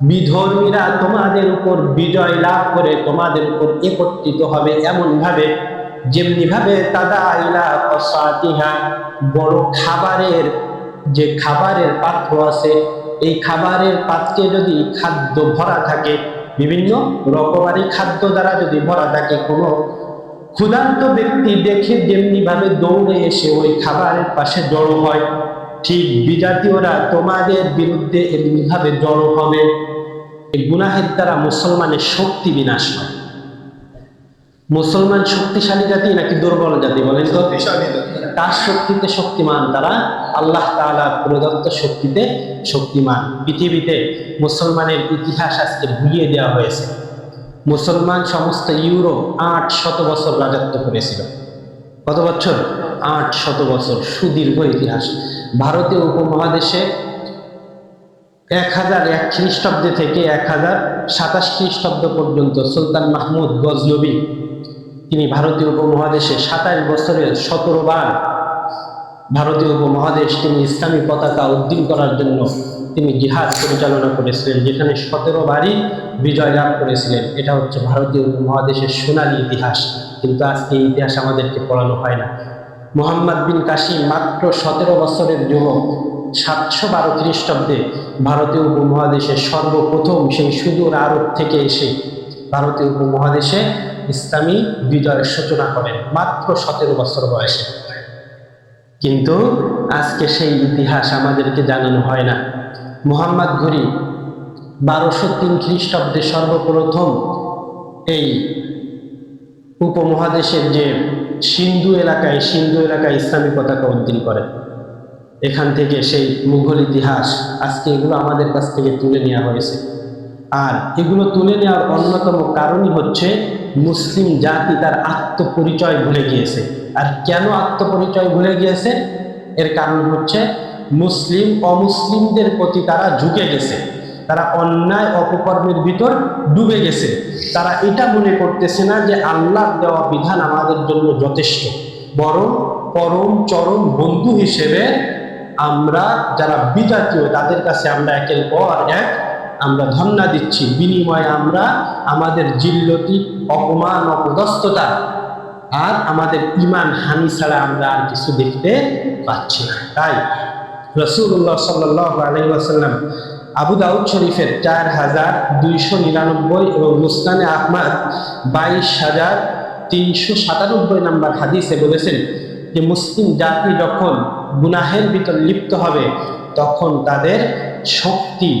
বিধর্মীরা তোমাদের উপর বিজয় লাভ করে তোমাদের উপর একত্রিত হবে এমন ভাবে যেমনি ভাবে তাদা আইলা বড় খাবারের যে খাবারের পাত্র আছে, এই খাবারের পাত্রে যদি খাদ্য ভরা থাকে, বিভিন্ন রকমারি খাদ্য দ্বারা যদি ভরা থাকে, কোনো ক্ষুধান্ত ব্যক্তি দেখে যেমনি ভাবে দৌড়ে এসে ওই খাবারের পাশে জড়ো হয় ঠিক বিজাতীয়রা তোমাদের বিরুদ্ধে এমনি ভাবে জড়ো হবে। এই গুনাহের দ্বারা মুসলমানের শক্তি বিনাশ হয়। মুসলমান শক্তিশালী জাতি নাকি দুর্বল জাতি বলেন তো? তার শক্তিতে শক্তিমান তারা আল্লাহ তাআলা প্রদত্ত শক্তিতে শক্তিমান। পৃথিবীতে মুসলমানের ইতিহাস আজকে ভুলিয়ে দেওয়া হয়েছে। মুসলমান সমস্ত ইউরোপ আট শত বছর রাজত্ব করেছিল। কত বছর? আট শত বছর, সুদীর্ঘ ইতিহাস। ভারতীয় উপমহাদেশে এক হাজার এক খ্রিস্টাব্দে থেকে এক হাজার সাতাশ খ্রিস্টাব্দ পর্যন্ত সুলতান মাহমুদ গজনবী, তিনি ভারতীয় উপমহাদেশে সাতাশ বছরের সতেরো বার ভারতীয় উপমহাদেশ, তিনি ইসলামী পতাকা উদ্দিন করার জন্য তিনি জিহাদ পরিচালনা করেছিলেন, যেখানে সতেরো বারই বিজয় লাভ করেছিলেন। এটা হচ্ছে ভারতীয় উপমহাদেশের সোনালী ইতিহাস। কিন্তু আজকে ইতিহাস আমাদেরকে পড়ানো হয় না। মোহাম্মদ বিন কাশিম মাত্র সতেরো বছরের যুবক, সাতশো বারো খ্রিস্টাব্দে ভারতীয় উপমহাদেশের সর্বপ্রথম সেই সুদূর আরব থেকে এসে ভারতীয় উপমহাদেশে ইসলামী বিজয়ের সূচনা করেন, মাত্র সতেরো বছর বয়সে। কিন্তু আজকে সেই ইতিহাস আমাদেরকে জানানো হয় না। মোহাম্মদ ঘুরি বারোশো তিন খ্রিস্টাব্দে সর্বপ্রথম এই উপমহাদেশের যে সিন্ধু এলাকায় সিন্ধু এলাকায় ইসলামী পতাকা উদ্দিন করেন এখান থেকে সেই মুঘল ইতিহাস আজকে এগুলো আমাদের কাছ থেকে তুলে নেওয়া হয়েছে। আর এগুলো তুলে নেওয়ার অন্যতম কারণই হচ্ছে মুসলিম জাতি তার আত্মপরিচয় ভুলে গিয়েছে। আর কেন আত্মপরিচয় ভুলে গিয়েছে? এর কারণ হচ্ছে মুসলিম, অমুসলিমদের প্রতি তারা ঝুঁকে গেছে। তারা অন্যায়, অপকর্মের ভিতর ডুবে গেছে। তারা এটা মনে করতেছে না যে আল্লাহ দেওয়া বিধান আমাদের জন্য যথেষ্ট। বরং পরম চরম বন্ধু হিসেবে আমরা যারা বিজাতীয়, তাদের কাছে আমরা একের পর এক আমরা ধন্যা দিচ্ছি। বিনিময়ে আমরা আমাদের জিল্লতি, অপমান, অপদস্থতা আর আমাদের ইমান হানি ছাড়া আমরা আর কিছু দেখতে পাচ্ছি না। তাই রসুল্লাহ সাল্লাহ আলহিহাসাল্লাম আবু দাউদ শরীফের চার হাজার দুইশো নিরানব্বই এবং মুসলানে আহমাদ বাইশ হাজার তিনশো সাতানব্বই নাম্বার হাদিসে বলেছেন যে মুসলিম জাতি যখন গুনাহের ভিতর লিপ্ত হবে, তখন তাদের শক্তি,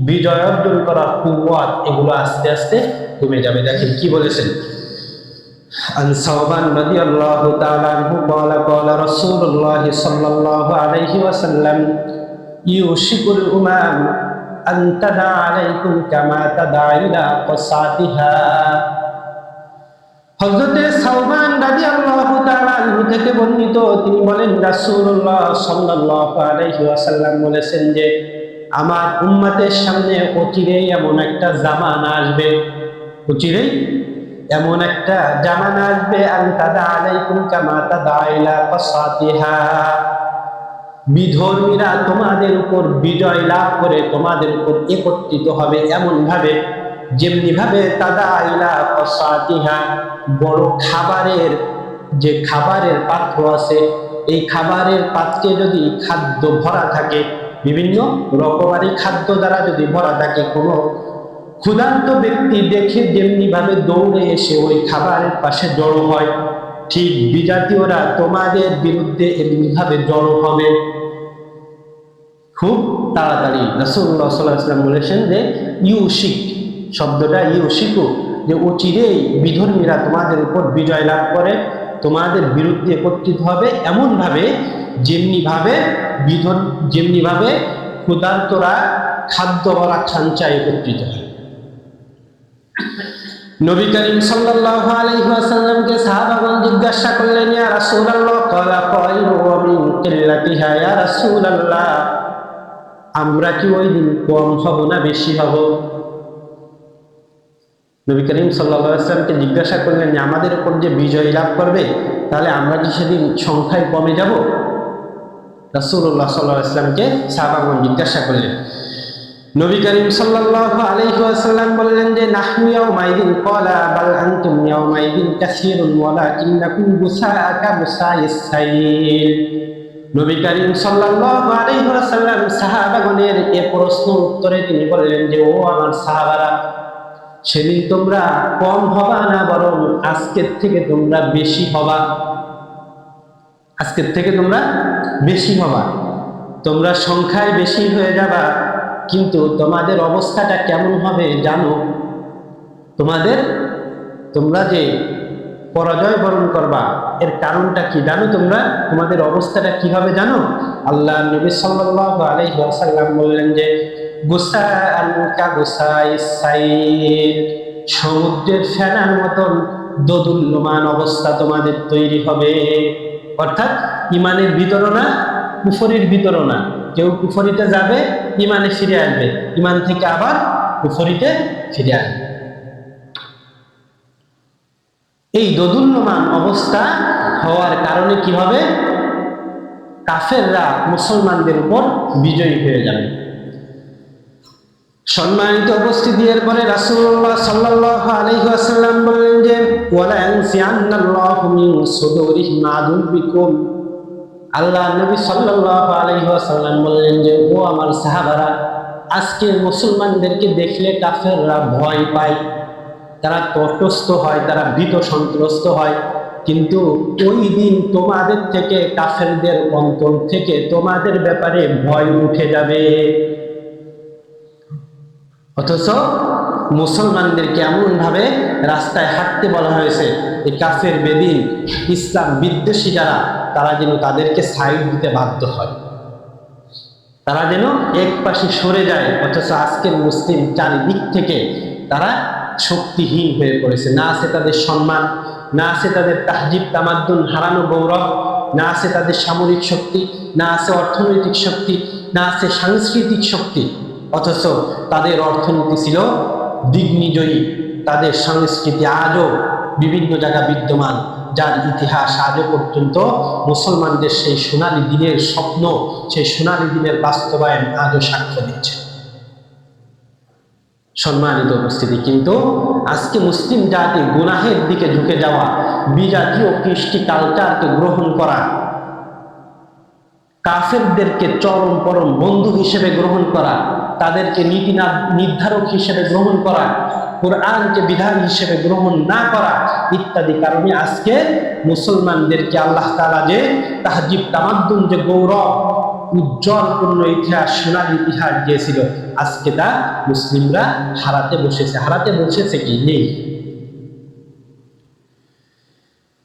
বিজয় অর্জন করার কুয়াত এগুলো আস্তে আস্তে কমে যাবে। দেখেন কি বলেছেন? عن ثوبان رضي الله تعالى عنه قال قال رسول الله صلى الله عليه وسلم يوشك الأمم أن تدع عليكم كما تدع إلى قصاتها হযরতে সালমান রাদিয়াল্লাহু তাআলা আনহু থেকে বর্ণিত তিনি বলেন রাসূলুল্লাহ সাল্লাল্লাহু আলাইহি ওয়াসাল্লাম বলেছেন যে আমার উম্মতের সামনে অচিরেই এমন একটা জামানা আসবে অচিরেই এমন একটা জামানা আসবে বিধর্মীরা তোমাদের উপর বিজয় লাভ করে তোমাদের উপর একত্রিত হবে এমন ভাবে যেমনি ভাবে তাদা আইলা বড় খাবারের যে খাবারের পাত্র আছে, এই খাবারের পাত্রে যদি খাদ্য ভরা থাকে, বিভিন্ন রকমারি খাদ্য দ্বারা যদি ভরা থাকে, কোনো ক্ষুধান্ত ব্যক্তি দেখে যেমনি ভাবে দৌড়ে এসে ওই খাবারের পাশে জড়ো হয়, ঠিক বিজাতীয়রা তোমাদের বিরুদ্ধে এমনি ভাবে জড়ো হবে। খুব তাড়াতাড়ি রসুল্লাহ বলেছেন যে, ইউশিক শব্দটা ইউশিকু, যে ও অচিরেই বিধর্মীরা তোমাদের উপর বিজয় লাভ করে, তোমাদের বিরুদ্ধে একত্রিত হবে এমনভাবে যেমনিভাবে বিধর যেমনিভাবে ক্ষুধার্তরা খাদ্য বলা একত্রিত হয়। নবী করিম সাল্লাল্লাহু আলাইহি ওয়াসাল্লামকে সাহাবাগণ জিজ্ঞাসা করলেন, ইয়া রাসূলুল্লাহ? ক্বালা কায়রু ওয়া মিন কিল্লাতিহা? ইয়া রাসূলুল্লাহ, আমরা কি ওই দিন কম হব না বেশি হব? নবী করিম সাল্লাল্লাহু আলাইহি ওয়াসাল্লামকে জিজ্ঞাসা করলেন আমাদের উপর যে বিজয় লাভ করবে, তাহলে আমরা কি সেদিন সংখ্যায় কমে যাব? রাসূলুল্লাহ সাল্লাল্লাহু আলাইহি ওয়াসাল্লামকে সাহাবাগণ জিজ্ঞাসা করলেন নবী করিম সাল্লাল্লাহু আলাইহি ওয়াসাল্লাম বললেন যে, নাহনু ইয়াউমাইদিন ক্বালা, বাল আনতুম ইয়াউমাইদিন কাসীরুন ওয়ালাকিন্নাকুম বুসাআকা বুসাইস সাইল। নবী করিম সাল্লাল্লাহু আলাইহি ওয়াসাল্লাম সাহাবাগণের এ প্রশ্ন উত্তরে তিনি বললেন যে, ও আমার সাহাবারা, সেদিন তোমরা কম হবা না বরং আজকের থেকে তোমরা বেশি হবা? আজকের থেকে তোমরা বেশি হবা। তোমরা সংখ্যায় বেশি হয়ে যাবা কিন্তু তোমাদের অবস্থাটা কেমন হবে জানো? তোমাদের, তোমরা যে পরাজয় বরণ করবা, এর কারণটা কি জানো তোমরা? তোমাদের অবস্থাটা কি হবে জানো? আল্লাহ নবী সাল্লাল্লাহু আলাইহি বললেন যে সমুদ্রের ফেনার মতন দোদুল্যমান অবস্থা তোমাদের তৈরি হবে। অর্থাৎ ইমানের বিতরণা কুফরির না। কেউ কুফরিতে যাবে ইমানে ফিরে আসবে। ইমান থেকে আবার কুফরিতে ফিরে আসবে। এই দোদুল্যমান অবস্থা হওয়ার কারণে কি হবে? কাফেররা মুসলমানদের উপর বিজয়ী হয়ে যাবে। সম্মানিত উপস্থিতি এর পরে রাসূলুল্লাহ সাল্লাল্লাহু আলাইহি ওয়াসাল্লাম বললেন যে, ওয়ালা ইয়ানসিয়ান্নাল্লাহু মিন সুদুরিহিম আদুবিকুম আল্লাহ নবী সাল্লাল্লাহু আলাইহি ওয়াসাল্লাম বললেন যে, ও আমার সাহাবারা আজকে মুসলমানদেরকে দেখলে কাফেররা ভয় পায়। তারা তটস্থ হয়, তারা ভীত সন্ত্রস্ত হয়। কিন্তু ওই দিন তোমাদের থেকে, কাফেরদের অন্তর থেকে তোমাদের ব্যাপারে ভয় উঠে যাবে। অথচ মুসলমানদেরকে এমনভাবে রাস্তায় হাঁটতে বলা হয়েছে, এই কাফের বেদিন ইসলাম বিদ্বেষী যারা তারা যেন তাদেরকে সাইড দিতে বাধ্য হয়। তারা যেন এক পাশে সরে যায়, অথচ আজকের মুসলিম চারিদিক থেকে তারা শক্তিহীন হয়ে পড়েছে। না আছে তাদের সম্মান, না আছে তাদের তাহজিব, তামাদ্দুন, হারানো গৌরব, না আছে তাদের সামরিক শক্তি, না আছে অর্থনৈতিক শক্তি, না আছে সাংস্কৃতিক শক্তি, অথচ তাদের অর্থনীতি ছিল দিগ্নিজয়ী। তাদের সংস্কৃতি আজও বিভিন্ন জায়গা বিদ্যমান। যার ইতিহাস আজও পর্যন্ত মুসলমানদের সেই সোনালী দিনের স্বপ্ন, সেই সোনালী দিনের বাস্তবায়ন আজও সাক্ষ্য দিচ্ছে। সম্মানিত উপস্থিতি, কিন্তু আজকে মুসলিম জাতি গুনাহের দিকে ঝুঁকে যাওয়া বিজাতীয় কৃষ্টি কালচারকে গ্রহণ করা, কাফেরদেরকে চরম পরম বন্ধু হিসেবে গ্রহণ করা, তাদেরকে নীতি নির্ধারক হিসেবে গ্রহণ করা কোরআনকে বিধান হিসেবে গ্রহণ না করা ইত্যাদি কারণে আজকে মুসলমানদেরকে আল্লাহ তালা যে তাহাজিব তামাদ্দুন যে গৌরব, উজ্জ্বলপূর্ণ ইতিহাস সোনার ইতিহাস দিয়েছিল, আজকে তা মুসলিমরা হারাতে বসেছে। হারাতে বসেছে কি? নেই।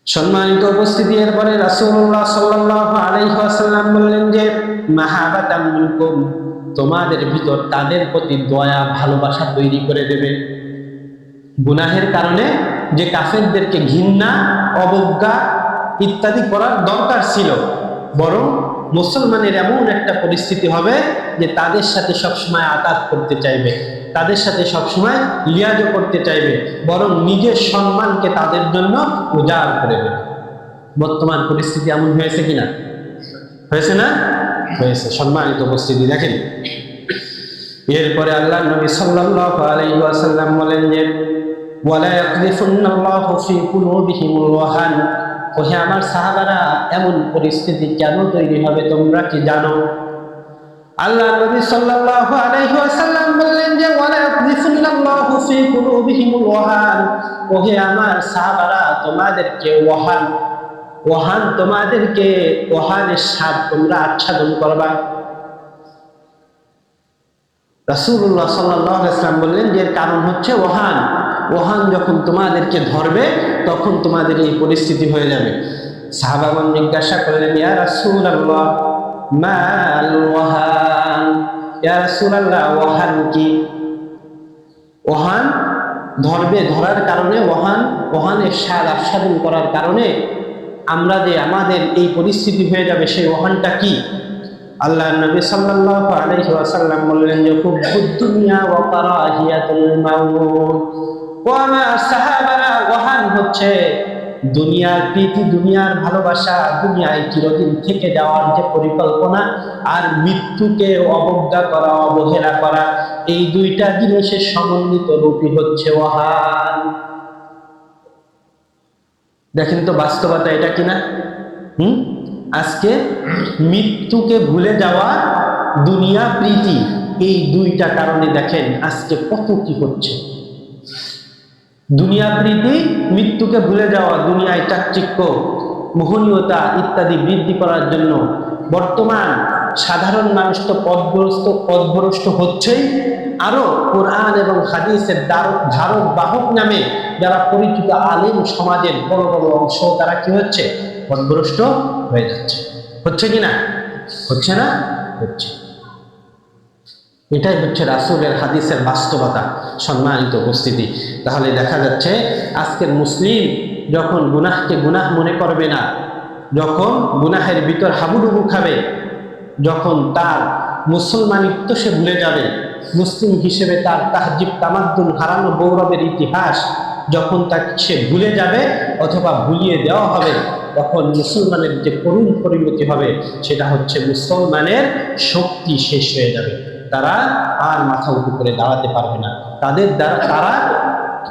সম্মানিত উপস্থিতি, এরপরে রাসুল্লাহ সাল্লাল্লাহু আলাইহি ওয়াসাল্লাম বললেন যে মাহাবাতাম তোমাদের ভিতর তাদের প্রতি দয়া, ভালোবাসা তৈরি করে দেবে। গুনাহের কারণে যে কাফেরদেরকে ঘৃণা, অবজ্ঞা ইত্যাদি করার দরকার ছিল। বরং মুসলমানের এমন একটা পরিস্থিতি হবে যে তাদের সাথে সবসময় আঘাত করতে চাইবে, তাদের সাথে সবসময় লিয়াজও করতে চাইবে, বরং নিজের সম্মানকে তাদের জন্য উজাড় করে দেবে। বর্তমান পরিস্থিতি এমন হয়েছে কিনা? হয়েছে না? হয়েছে। সম্মানিত উপস্থিতি দেখেন। এরপরে আল্লাহ নবী আলাইহি ওয়াসাল্লাম বলেন যে ওয়ালা ইয়াকযিফুন্নাল্লাহু ফি কুলুবিহিমুল ওয়াহান। ওহে আমার সাহাবারা, এমন পরিস্থিতি কেন তৈরি হবে তোমরা কি জানো? আল্লাহ নবী সাল্লাল্লাহু আলাইহি ওয়াসাল্লাম বললেন যে, ওয়ালা ইয়াকযিফুন্নাল্লাহু ফি কুলুবিহিমুল ওয়াহান। আমার সাহাবারা তোমাদেরকে ওয়াহান? ওহান তোমাদেরকে ওহানের স্বাদ তোমরা আচ্ছাদন করবা। রাসূলুল্লাহ সাল্লাল্লাহু আলাইহি ওয়াসাল্লাম বললেন যে কারণ হচ্ছে ওহান ওহান যখন তোমাদেরকে ধরবে, তখন তোমাদের এই পরিস্থিতি হয়ে যাবে। সাহাবাগণ জিজ্ঞাসা করলেন, ইয়া রাসূলুল্লাহ মাল ওয়াহান ইয়া রাসূলুল্লাহ, ওহান কি? ওহান ধরবে ধরার কারণে, ওহান, ওহানের স্বাদ আস্বাদন করার কারণে আমরা যে আমাদের এই পরিস্থিতি হয়ে যাবে, সেই ওহানটা কি? আল্লাহ নবী সাল্লাল্লাহু আলাইহি ওয়াসাল্লাম বললেন যে খুব দুনিয়া ওয়া কারাহিয়াতুল মাউত। হচ্ছে, দুনিয়ার প্রীতি, দুনিয়ার ভালোবাসা, দুনিয়ায় চিরদিন থেকে যাওয়ার যে পরিকল্পনা আর মৃত্যুকে অবজ্ঞা করা, অবহেলা করা, এই দুইটা জিনিসের সমন্বিত রূপই হচ্ছে ওহান দেখেন তো বাস্তবতা এটা কিনা? হুম? আজকে মৃত্যুকে ভুলে যাওয়া দুনিয়া প্রীতি, এই দুইটা কারণে দেখেন আজকে কত কি হচ্ছে। দুনিয়া প্রীতি, মৃত্যুকে ভুলে যাওয়া, দুনিয়ায় চাকচিক্য, মোহনীয়তা ইত্যাদি বৃদ্ধি করার জন্য বর্তমান সাধারণ মানুষ তো পদগ্রস্ত, পদভ্রষ্ট হচ্ছেই। আরও কোরআন এবং হাদিসের ধারক, বাহক নামে যারা পরিচিত আলিম সমাজের বড় বড় অংশ, তারা কি হচ্ছে? পদভ্রষ্ট হয়ে যাচ্ছে। হচ্ছে কি না? হচ্ছে না? হচ্ছে। এটাই হচ্ছে রাসুলের হাদিসের বাস্তবতা, সম্মানিত উপস্থিতি। তাহলে দেখা যাচ্ছে আজকের মুসলিম যখন গুনাহকে গুনাহ মনে করবে না, যখন গুনাহের ভিতর হাবুডুবু খাবে, যখন তার মুসলমানিত্ব সে ভুলে যাবে, মুসলিম হিসেবে তার তাহজিব তামাদ্দুন হারানো গৌরবের ইতিহাস যখন তাকে সে ভুলে যাবে অথবা ভুলিয়ে দেওয়া হবে, তখন মুসলমানের যে করুণ পরিণতি হবে, সেটা হচ্ছে মুসলমানের শক্তি শেষ হয়ে যাবে। তারা আর মাথা উঁচু করে দাঁড়াতে পারবে না। তাদের দ্বারা তারা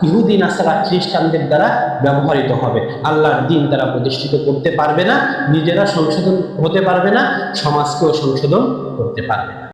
ইহুদি, নাসারা, খ্রিস্টানদের দ্বারা ব্যবহৃত হবে। আল্লাহর দিন তারা প্রতিষ্ঠিত করতে পারবে না, নিজেরা সংশোধন হতে পারবে না, সমাজকেও সংশোধন করতে পারবে না।